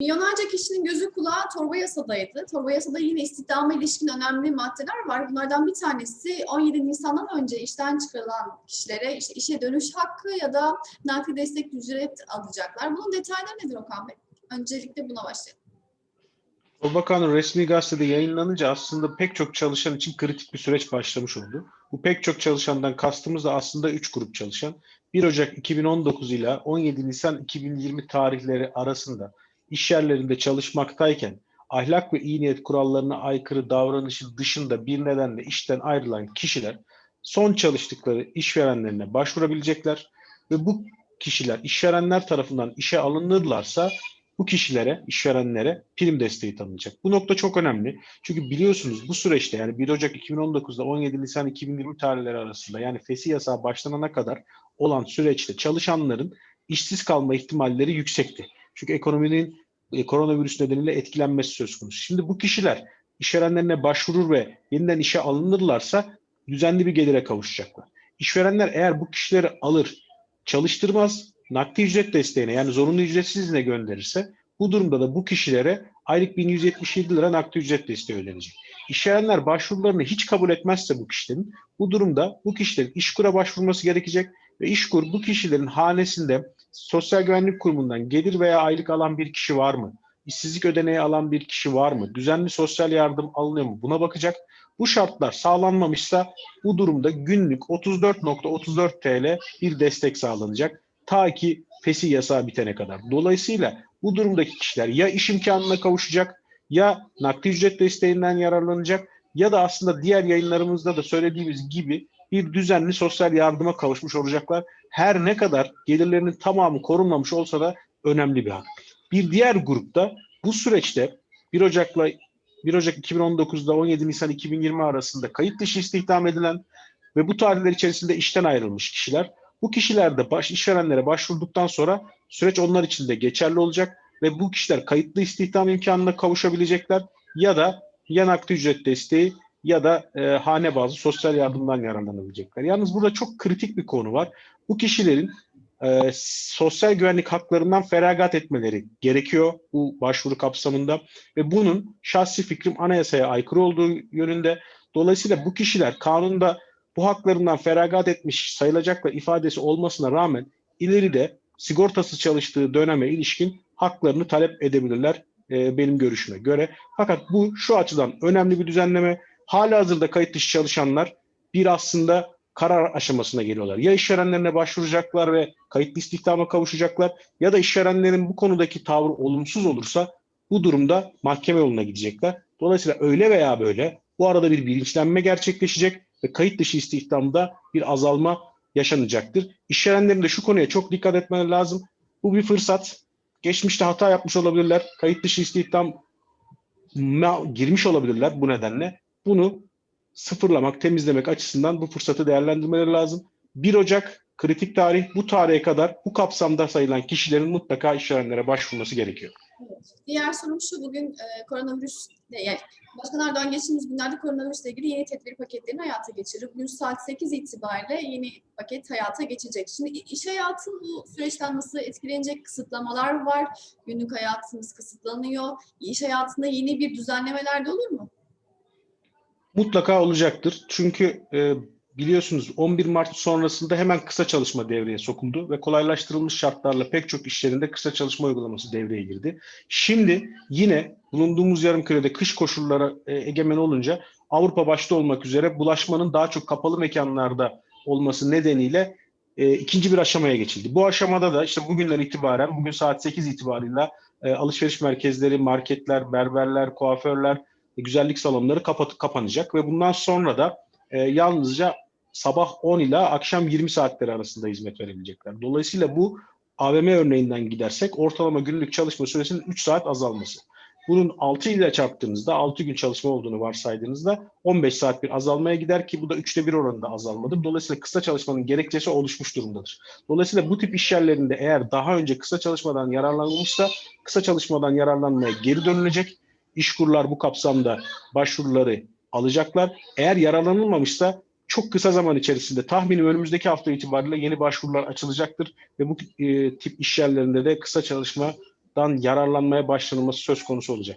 Milyonlarca kişinin gözü kulağı torba yasadaydı. Torba yasada yine istihdama ilişkin önemli maddeler var. Bunlardan bir tanesi 17 Nisan'dan önce işten çıkarılan kişilere işte işe dönüş hakkı ya da nakli destek ücret alacaklar. Bunun detayları nedir Okan Bey? Öncelikle buna başlayalım. Torba Kanunu resmi gazetede yayınlanınca aslında pek çok çalışan için kritik bir süreç başlamış oldu. Bu pek çok çalışandan kastımız da aslında 3 grup çalışan. 1 Ocak 2019 ile 17 Nisan 2020 tarihleri arasında iş yerlerinde çalışmaktayken ahlak ve iyi niyet kurallarına aykırı davranışın dışında bir nedenle işten ayrılan kişiler son çalıştıkları işverenlerine başvurabilecekler ve bu kişiler işverenler tarafından işe alınırlarsa bu kişilere, işverenlere prim desteği tanınacak. Bu nokta çok önemli. Çünkü biliyorsunuz bu süreçte yani 1 Ocak 2019'da 17 Nisan 2020 tarihleri arasında yani fesih yasağı başlanana kadar olan süreçte çalışanların işsiz kalma ihtimalleri yüksekti. Çünkü ekonominin e, koronavirüs nedeniyle etkilenmesi söz konusu. Şimdi bu kişiler işverenlerine başvurur ve yeniden işe alınırlarsa düzenli bir gelire kavuşacaklar. İşverenler eğer bu kişileri alır, çalıştırmaz, nakdi ücret desteğine yani zorunlu ücretsiz izne gönderirse bu durumda da bu kişilere aylık 1177 lira nakdi ücret desteği ödenecek. İşverenler başvurularını hiç kabul etmezse bu kişilerin bu durumda bu kişilerin işkura başvurması gerekecek ve işkur bu kişilerin hanesinde Sosyal Güvenlik Kurumu'ndan gelir veya aylık alan bir kişi var mı? İşsizlik ödeneği alan bir kişi var mı? Düzenli sosyal yardım alınıyor mu? Buna bakacak. Bu şartlar sağlanmamışsa bu durumda günlük 34.34 TL bir destek sağlanacak. Ta ki fesih yasağı bitene kadar. Dolayısıyla bu durumdaki kişiler ya iş imkanına kavuşacak ya nakdi ücret desteğinden yararlanacak ya da aslında diğer yayınlarımızda da söylediğimiz gibi bir düzenli sosyal yardıma kavuşmuş olacaklar. Her ne kadar gelirlerinin tamamı korunmamış olsa da önemli bir hak. Bir diğer grupta bu süreçte 1 Ocak'la 1 Ocak 2019'da 17 Nisan 2020 arasında kayıt dışı istihdam edilen ve bu tarihler içerisinde işten ayrılmış kişiler bu kişiler de baş, işverenlere başvurduktan sonra süreç onlar için de geçerli olacak ve bu kişiler kayıtlı istihdam imkanına kavuşabilecekler ya da ya nakdi ücret desteği ya da e, hane bazı sosyal yardımdan yararlanabilecekler. Yalnız burada çok kritik bir konu var. Bu kişilerin e, sosyal güvenlik haklarından feragat etmeleri gerekiyor bu başvuru kapsamında ve bunun şahsi fikrim anayasaya aykırı olduğu yönünde. Dolayısıyla bu kişiler kanunda bu haklarından feragat etmiş sayılacaklar ifadesi olmasına rağmen ileride sigortası çalıştığı döneme ilişkin haklarını talep edebilirler e, benim görüşüme göre. Fakat bu şu açıdan önemli bir düzenleme. Hala hazırda kayıt dışı çalışanlar bir aslında karar aşamasına geliyorlar. Ya işverenlerine başvuracaklar ve kayıtlı istihdama kavuşacaklar ya da işverenlerin bu konudaki tavrı olumsuz olursa bu durumda mahkeme yoluna gidecekler. Dolayısıyla öyle veya böyle bu arada bir bilinçlenme gerçekleşecek ve kayıt dışı istihdamda bir azalma yaşanacaktır. İşverenlerin de şu konuya çok dikkat etmeleri lazım. Bu bir fırsat. Geçmişte hata yapmış olabilirler. Kayıt dışı istihdam girmiş olabilirler bu nedenle. Bunu sıfırlamak, temizlemek açısından bu fırsatı değerlendirmeleri lazım. 1 Ocak kritik tarih bu tarihe kadar bu kapsamda sayılan kişilerin mutlaka işverenlere başvurması gerekiyor. Evet. Diğer sorum şu, bugün e, koronavirüs, yani Başkan Erdoğan geçtiğimiz günlerde koronavirüsle ilgili yeni tedbir paketlerini hayata geçirdi. Bugün saat 8 itibariyle yeni paket hayata geçecek. Şimdi iş hayatı bu süreçten nasıl etkilenecek? Kısıtlamalar var, günlük hayatımız kısıtlanıyor. İş hayatında yeni bir düzenlemeler de olur mu? Mutlaka olacaktır. Çünkü e, biliyorsunuz 11 Mart sonrasında hemen kısa çalışma devreye sokuldu ve kolaylaştırılmış şartlarla pek çok iş yerinde kısa çalışma uygulaması devreye girdi. Şimdi yine bulunduğumuz yarım kürede kış koşulları e, egemen olunca Avrupa başta olmak üzere bulaşmanın daha çok kapalı mekanlarda olması nedeniyle e, ikinci bir aşamaya geçildi. Bu aşamada da işte bugünden itibaren, bugün saat 8 itibarıyla e, alışveriş merkezleri, marketler, berberler, kuaförler, güzellik salonları kapat kapanacak ve bundan sonra da e, yalnızca sabah 10 ila akşam 20 saatleri arasında hizmet verebilecekler. Dolayısıyla bu AVM örneğinden gidersek ortalama günlük çalışma süresinin 3 saat azalması. Bunun 6 ile çarptığınızda 6 gün çalışma olduğunu varsaydığınızda 15 saat bir azalmaya gider ki bu da 3'te 1 oranında azalmadır. Dolayısıyla kısa çalışmanın gerekçesi oluşmuş durumdadır. Dolayısıyla bu tip iş yerlerinde eğer daha önce kısa çalışmadan yararlanılmışsa kısa çalışmadan yararlanmaya geri dönülecek. İşkurlar bu kapsamda başvuruları alacaklar. Eğer yararlanılmamışsa çok kısa zaman içerisinde tahminim önümüzdeki hafta itibariyle yeni başvurular açılacaktır ve bu e, tip iş yerlerinde de kısa çalışma yararlanmaya başlanılması söz konusu olacak.